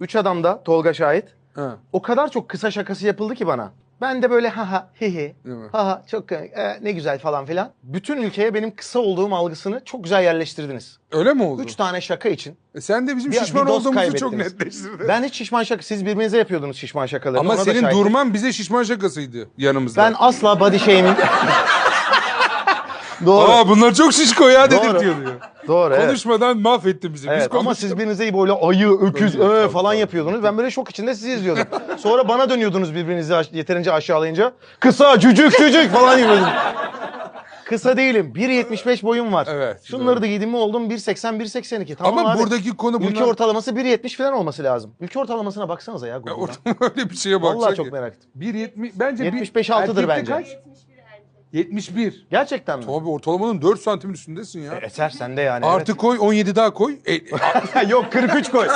Üç Adam'da Tolga Şahit. Ha. O kadar çok kısa şakası yapıldı ki bana. Ben de böyle ha ha hi hi Değil mi? ha ha çok e, ne güzel falan filan. Bütün ülkeye benim kısa olduğum algısını çok güzel yerleştirdiniz. Öyle mi oldu? Üç tane şaka için. E sen de bizim Bir- şişman dost olduğumuzu çok kaybettiniz. netleştirdin. Ben hiç şişman şaka, siz birbirinize yapıyordunuz şişman şakaları. Ama Ona da senin durman bize şişman şakasıydı yanımızda. Ben asla body shaming... Doğru. Aa bunlar çok şişko ya Doğru. diyor. diyor. Doğru evet. Konuşmadan mahvettin bizi. Biz Evet ama konuştuk. siz birbirinize böyle ayı, öküz, ö tabii, falan yapıyordunuz. Ben böyle şok içinde sizi izliyordum. Sonra bana dönüyordunuz birbirinizi yeterince aşağılayınca. Kısa, cücük, cücük falan diyordunuz. Kısa değilim. 1.75 boyum var. Evet, Şunları doğru. da giydim mi oldum 1.80, 1.82. Tamam Ama abi. buradaki konu bunlar... Ülke ortalaması 1.70 falan olması lazım. Ülke ortalamasına baksanıza ya Google'dan. öyle bir şeye bakacak. Vallahi çok merak ettim. 1.70 bence 75-6'dır erkekte bence. kaç? 71. Gerçekten mi? Abi ortalamanın 4 santimin üstündesin ya. Eser sende yani. Artı koy 17 daha koy. E. Yok 43 koy.